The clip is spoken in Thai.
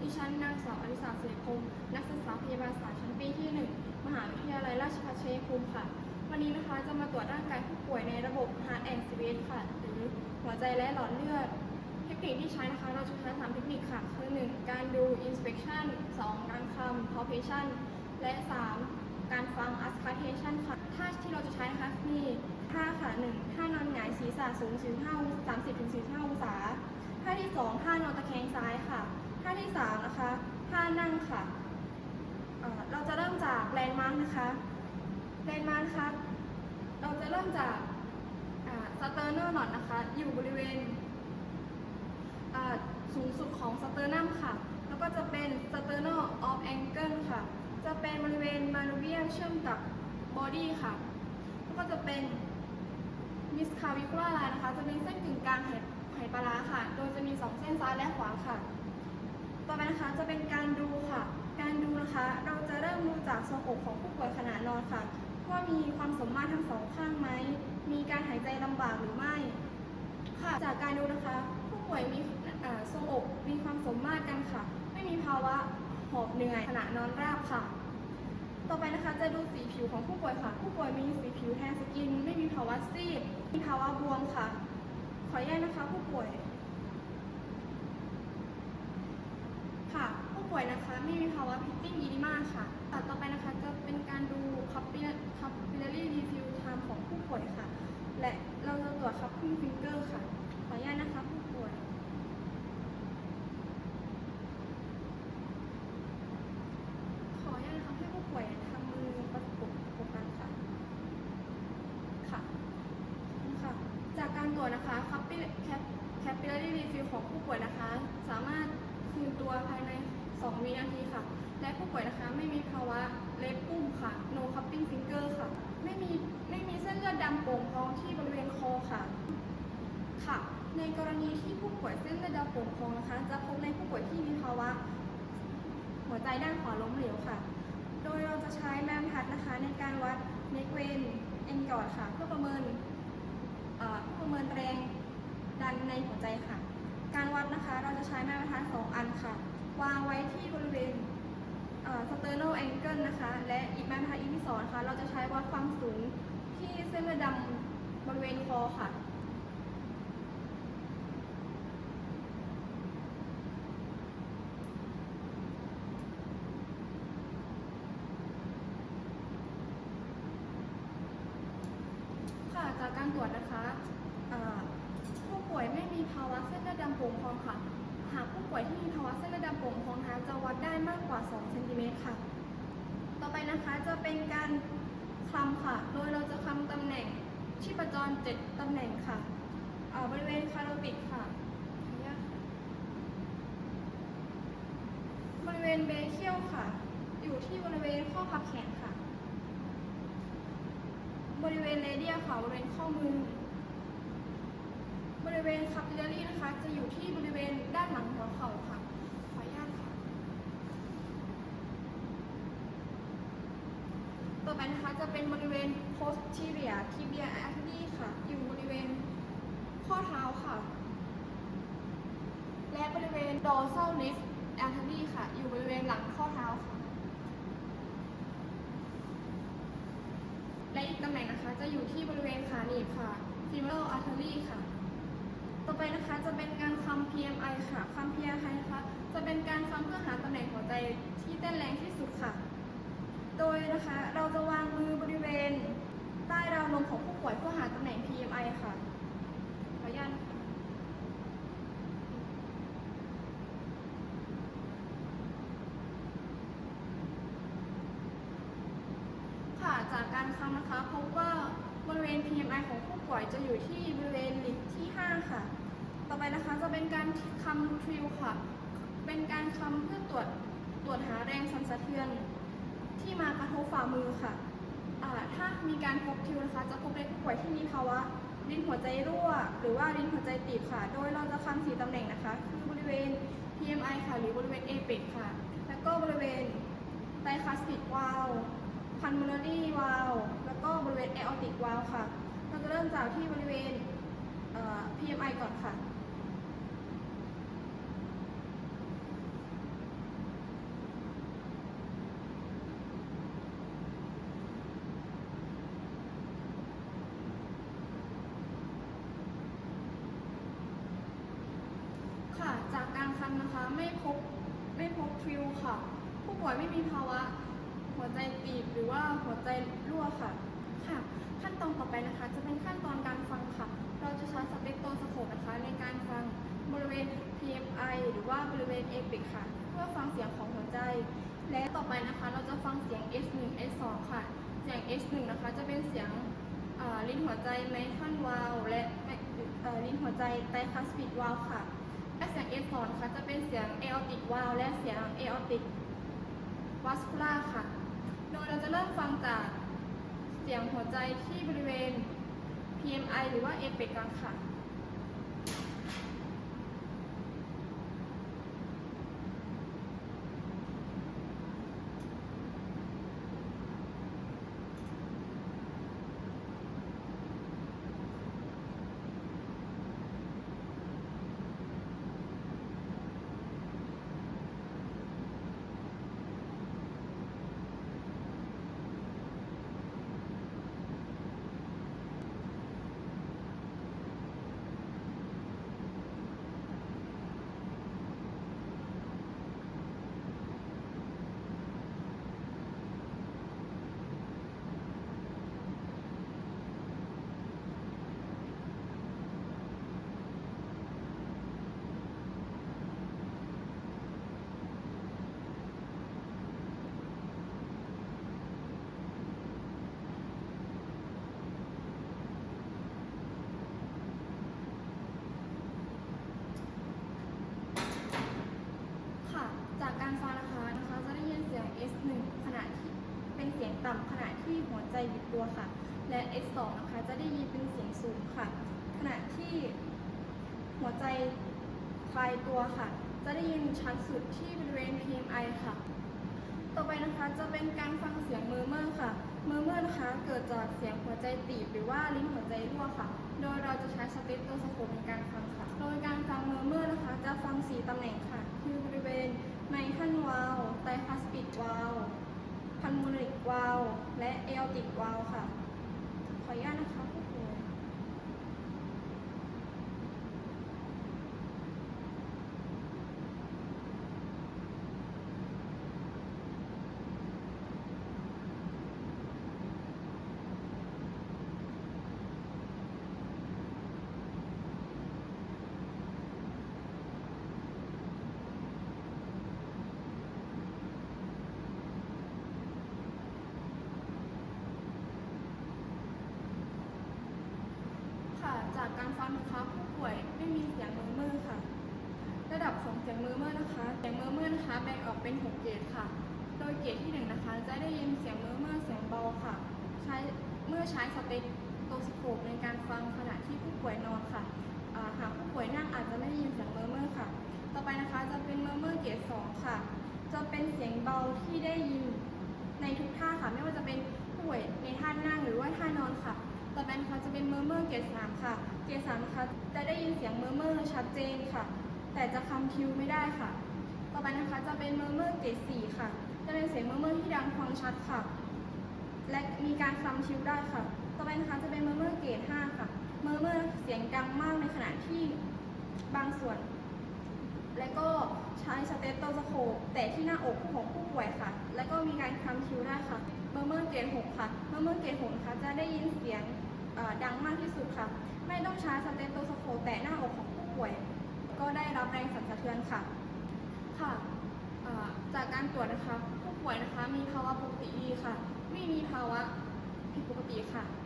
ดิฉันนางสาวอริสาเสรีพงศ์นักศึกษาพยาบาลศาสตร์ชั้นปีที่ 1 มหาวิทยาลัยราชภัฏชัยภูมิค่ะ วันนี้นะคะจะมาตรวจร่างกายผู้ป่วยในระบบ Heart and Spirit ค่ะ หรือหัวใจและหลอดเลือด เทคนิคที่ใช้นะคะเราจะใช้สามเทคนิคค่ะ คือ 1. การดู inspection 2. การคำ palpation และ 3. การฟัง auscultation ค่ะ ท่าที่เราจะใช้นะคะมีท่าค่ะ 1. ท่านอนหงายศีรษะสูง 45 30ถึง45 องศาท่าที่ 2 ท่านอนตะแคงซ้ายค่ะ ท่าที่ 3 นะคะท่านั่งค่ะเราจะเริ่มจากแลนด์มาร์กนะคะแลนด์มาร์กนะคะเราจะเริ่มจากสเตอร์เนอร์หนอดนะคะ อยู่บริเวณสูงสุดของสเตอร์นัมค่ะ แล้วก็จะเป็น sternal of angle ค่ะ จะเป็นบริเวณมาโนเวียเชื่อมกับบอดี้ค่ะ แล้วก็จะเป็นมิสคาวิคลาลน์นะคะ จะเป็นเส้นกึ่งกลางไหไหปลาร้าค่ะ โดยจะมี 2 เส้นซ้ายและขวาค่ะ ต่อไปนะคะจะเป็นการดูค่ะ การดูนะคะ เราจะเริ่มดูจากทรงอกของผู้ป่วยขณะนอนค่ะว่ามีความสมมาตรทั้งสองข้างไหม มีการหายใจลำบากหรือไม่ ค่ะ จากการดูนะคะ ผู้ป่วยมีทรงอกมีความสมมาตรกันค่ะ ไม่มีภาวะหอบเหนื่อยขณะนอนราบค่ะ ต่อไปนะคะจะดูสีผิวของผู้ป่วยค่ะ ผู้ป่วยมีสีผิวแทนสกิน ไม่มีภาวะซีด มีภาวะบวมค่ะ ขออนุญาตนะคะผู้ป่วย ค่ะ ผู้ ป่วยนะคะไม่มีภาวะพิตติ้งอีดิมาค่ะตัดต่อไปนะคะจะเป็นการดูคัพปิคัพปิลารีรีฟิวไทม์ของผู้ป่วยค่ะ และเราจะตรวจคัพปิ้งฟิงเกอร์ค่ะขออนุญาตนะคะผู้ป่วยขออนุญาตนะคะให้ผู้ป่วยทำมือประกบประกบกันค่ะค่ะค่ะจากการตรวจนะคะ capillary refill ของผู้ป่วยนะคะ สามารถคืนตัวภายใน 2 วินาทีค่ะ และผู้ป่วยนะคะไม่มีภาวะเล็บปุ้มค่ะ no cupping finger ค่ะ ไม่มีไม่มีเส้นเลือดดำโป่งพองที่บริเวณคอค่ะ ค่ะ ในกรณีที่ผู้ป่วยเส้นเลือดดำโป่งพองนะคะ จะพบในผู้ป่วยที่มีภาวะ หัวใจด้านขวาล้มเหลวค่ะ โดยเราจะใช้แม่บรรทัดนะคะ ในการวัดเนกเวนเอ็นกอดค่ะ เพื่อประเมินเอ่อเพื่อประเมินแรงดันในหัวใจค่ะ การวัดนะคะเราจะใช้แม่บรรทัดสองอันค่ะ วางไว้ที่บริเวณสเตอร์โนแองเกิลนะคะ และอีกแม่บรรทัดอีกที่สองนะคะ เราจะใช้วัดความสูงที่เส้นเลือดดำบริเวณคอค่ะค่ะจากการตรวจนะคะผู้ป่วยไม่มีภาวะเส้นเลือดดำโป่งพองค่ะ หากผู้ป่วยที่มีภาวะเส้นเลือดดำโป่งพองนะคะจะวัดได้มากกว่า 2 เซนติเมตรค่ะ ต่อไปนะคะจะเป็นการคลำค่ะ โดยเราจะคลำตำแหน่งชีพจร 7 ตำแหน่งค่ะบริเวณคาร์โรติดค่ะ บริเวณเบเคียวค่ะ อยู่ที่บริเวณข้อพับแขนค่ะ บริเวณเรเดียค่ะ บริเวณข้อมือ ริเวณคาปิลารีนะคะ จะอยู่ที่บริเวณด้านหลังหัวเข่าค่ะ ขออนุญาตค่ะ ต่อไปนะคะจะเป็นบริเวณ posterior tibia artery ค่ะ อยู่บริเวณข้อเท้าค่ะ และบริเวณ dorsal neck artery ค่ะ อยู่บริเวณหลังข้อเท้าค่ะ และอีกตำแหน่งนะคะจะอยู่ที่บริเวณขาหนีบค่ะ femoral artery ค่ะ ต่อไปนะคะจะเป็นการคำ PMI ค่ะคำ PMI นะคะจะเป็นการคำเพื่อหาตำแหน่งหัวใจที่เต้นแรงที่สุดค่ะ โดยนะคะเราจะวางมือบริเวณ ใต้ราวนมของผู้ป่วยเพื่อหาตำแหน่ง PMI ค่ะขออนุญาตนะคะค่ะจากการคำนะคะพบว่า บริเวณ PMI ของผู้ป่วยจะอยู่ที่บริเวณลิฟที่ 5 ค่ะ ต่อไปนะคะจะเป็นการคำทริวค่ะ เป็นการคำเพื่อตรวจตรวจหาแรงสั่นสะเทือน ที่มากระทบฝ่ามือค่ะถ้ามีการพบทิวนะคะจะพบในผู้ป่วยที่มีภาวะลิ้นหัวใจรั่ว หรือว่าลิ้นหัวใจตีบค่ะ โดยเราจะคำสีตำแหน่งนะคะ คือบริเวณ PMI ค่ะ หรือบริเวณ apex ค่ะ แล้วก็บริเวณไตคาสติกวาล พันมอนอรี่วาลแล้วก็บริเวณแอออติกวาลค่ะ เราจะเริ่มจากที่บริเวณ PMI ก่อนค่ะ ค่ะ จากการคันนะคะไม่พบไม่พบทริวค่ะ ผู้ป่วยไม่มีภาวะ หัวใจตีบหรือว่าหัวใจรั่วค่ะค่ะ ขั้นตอนต่อไปนะคะ จะเป็นขั้นตอนการฟังค่ะ เราจะใช้สเปกโตสโคปนะคะ ในการฟังบริเวณ PFI หรือว่าบริเวณ APIC ค่ะ เพื่อฟังเสียงของหัวใจ และต่อไปนะคะ เราจะฟังเสียง S1 S2 ค่ะ เสียง S1 นะคะ จะเป็นเสียงลิ้นหัวใจไมทัลวาลและลิ้นหัวใจไตคัสปิดวาลค่ะ และเสียง S2 นะคะจะเป็นเสียง aortic valve และเสียง aortic vascular ค่ะ โดยเราจะเริ่มฟังจากเสียงหัวใจที่บริเวณ PMI หรือว่าเอเปกันค่ะ จากการฟังนะคะนะคะ จะได้ยินเสียง S1 ขณะที่เป็นเสียงต่ำขณะ ที่หัวใจบิดตัวค่ะ และ S2 นะคะจะได้ยินเป็นเสียงสูงค่ะ ขณะที่หัวใจคลายตัวค่ะ จะได้ยินชัดสุดที่บริเวณ PMI ค่ะ ต่อไปนะคะจะเป็นการฟังเสียงเมอร์เมอร์ค่ะ เมอร์เมอร์นะคะเกิดจากเสียงหัวใจตีบหรือว่าลิ้นหัวใจรั่วค่ะ โดยเราจะใช้สเตปโตสโคปในการฟังค่ะ โดยการฟังเมอร์เมอร์นะคะ จะฟังสีตำแหน่งค่ะ คือบริเวณไมทัลวาลไตรคัสปิดวาล พันมูลิกวาลและเอลติกวาลค่ะ ขออนุญาตนะคะผู้ป่วย ค่ะ จากการฟังนะคะผู้ป่วย ไม่มีเสียงเมอร์เมอร์ค่ะ ระดับของเสียงเมอร์เมอร์นะคะเสียงเมอร์เมอร์นะคะแบ่งออกเป็น 6 เกรดค่ะ โดยเกรดที่1นะคะจะได้ยินเสียงเมอร์เมอร์เสียงเบาค่ะ ใช้เมื่อใช้สเปกโตสโคปในการฟังขณะที่ผู้ป่วยนอนค่ะหากผู้ป่วยนั่งอาจจะไม่ได้ยินเสียงเมอร์เมอร์ค่ะ ต่อไปนะคะจะเป็นเมอร์เมอร์เกรด2ค่ะ จะเป็นเสียงเบาที่ได้ยินในทุกท่าค่ะ ไม่ว่าจะเป็นผู้ป่วยในท่านั่งหรือว่าท่านอนค่ะ ต่อไปนะคะจะเป็นเมอร์เมอร์เกรด3ค่ะ เกรด3นะคะจะได้ยินเสียงเมอร์เมอร์ชัดเจนค่ะ แต่จะคำคิวไม่ได้ค่ะต่อไปนะคะจะเป็นเมอร์เมอร์เกรด4ค่ะ จะเป็นเสียงเมอร์เมอร์ที่ดังฟังชัดค่ะ และมีการคำคิวได้ค่ะ ต่อไปนะคะจะเป็นเมอร์เมอร์เกรด5ค่ะ เมอร์เมอร์เสียงดังมากในขณะที่บางส่วน และก็ใช้สเตตโตสโคปแต่ที่หน้าอกของผู้ป่วยค่ะ แล้วก็มีการคำคิวได้ค่ะ เมอร์เมอร์เกรด6ค่ะ เมอร์เมอร์เกรด6นะคะจะได้ยินเสียงดังมากที่สุดค่ะ ไม่ต้องใช้สเตนโตสโคปแต่หน้าอกของผู้ป่วย ก็ได้รับแรงสั่นสะเทือนค่ะ ค่ะจากการตรวจนะคะ ผู้ป่วยนะคะมีภาวะปกติดีค่ะ ไม่มีภาวะผิดปกติค่ะ